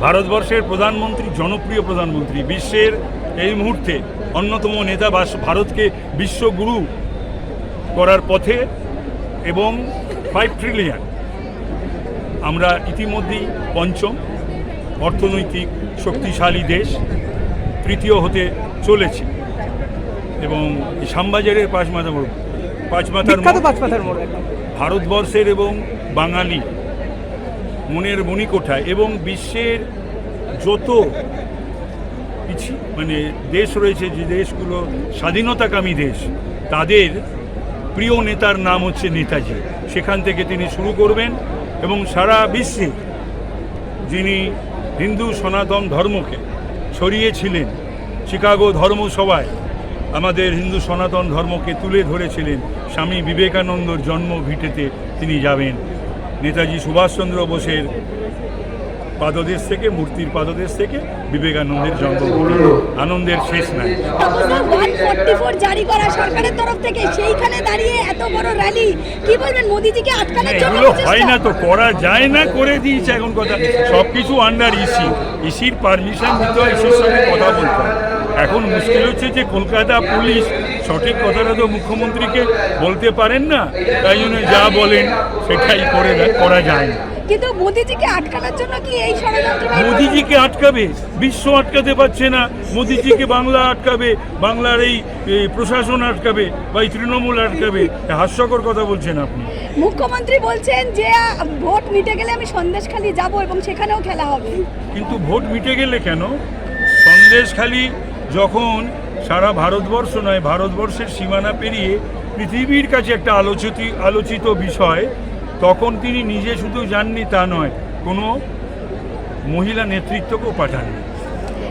ভারতবর্ষের প্রধানমন্ত্রী জনপ্রিয় প্রধানমন্ত্রী বিশ্বের এই মুহূর্তে অন্যতম নেতা বাস- ভারতকে বিশ্বগুরু করার পথে এবং ফাইভ ট্রিলিয়ন আমরা ইতিমধ্যেই পঞ্চম অর্থনৈতিক শক্তিশালী দেশ তৃতীয় হতে চলেছে। এবং শ্যামবাজারের পাঁচমাথা মোড় পাঁচমাথার ভারতবর্ষের এবং বাঙালি মনের মণিকোঠা এবং বিশ্বের যত কিছু মানে দেশ রয়েছে, যে দেশগুলো স্বাধীনতাকামী দেশ, তাদের প্রিয় নেতার নাম হচ্ছে নেতাজি। সেখান থেকে তিনি শুরু করবেন এবং সারা বিশ্বে যিনি হিন্দু সনাতন ধর্মকে ছড়িয়েছিলেন, শিকাগো ধর্মসভায় আমাদের হিন্দু সনাতন ধর্মকে তুলে ধরেছিলেন, স্বামী বিবেকানন্দর জন্ম ভিটেতে তিনি যাবেন। নেতাজি সুভাষচন্দ্র বোসের পাদদেশ থেকে মূর্তির পাদদেশ থেকে বিবেকানন্দের জন্মভূমি। আনন্দের শেষ নাই। জারি করা সরকারের তরফ থেকে সেইখানে দাঁড়িয়ে এত বড় র্যালি কি বলবেন মোদিজিকে আটকানোর জন্য এগুলো হয় না তো করা যায় না করে দিয়েছে এখন কথা। সব কিছু আন্ডার ইসি ইসির পারমিশন নিতে হয় ইসির সঙ্গে কথা বলতে হয়। এখন মুশকিল হচ্ছে যে কলকাতা পুলিশ সঠিক কথাটা তো মুখ্যমন্ত্রীকে বলতে পারেন না তাই জন্য যা বলেন সেটাই করে করা যায় না। কিন্তু মোদিজিকে আটকানোর জন্য কি এই ষড়যন্ত্র মোদিজিকে আটকাবে বিশ্ব আটকাতে পারছে না মোদিজিকে বাংলা আটকাবে বাংলার এই এই প্রশাসন আটকাবে বা এই তৃণমূল আটকাবে হাস্যকর কথা বলছেন আপনি। মুখ্যমন্ত্রী বলছেন যে ভোট মিটে গেলে আমি সন্দেশখালি যাব এবং সেখানেও খেলা হবে। কিন্তু ভোট মিটে গেলে কেন? সন্দেশখালি যখন সারা ভারতবর্ষ নয় ভারতবর্ষের সীমানা পেরিয়ে পৃথিবীর কাছে একটা আলোচিত আলোচিত বিষয় তখন তিনি নিজে শুধু যাননি তা নয় কোনো মহিলা নেতৃত্বকেও পাঠাননি।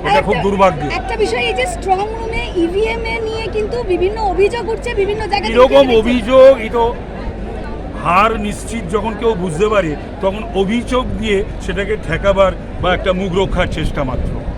এটা খুব দুর্ভাগ্য। একটা বিষয় এই যে স্ট্রং রুমে ইভিএম এ নিয়ে কিন্তু বিভিন্ন অভিযোগ উঠছে বিভিন্ন জায়গায় এরকম অভিযোগ তো হার নিশ্চিত যখন কেউ বুঝতে পারে তখন অভিযোগ দিয়ে সেটাকে ঠেকাবার বা একটা মুখ রক্ষার চেষ্টা মাত্র।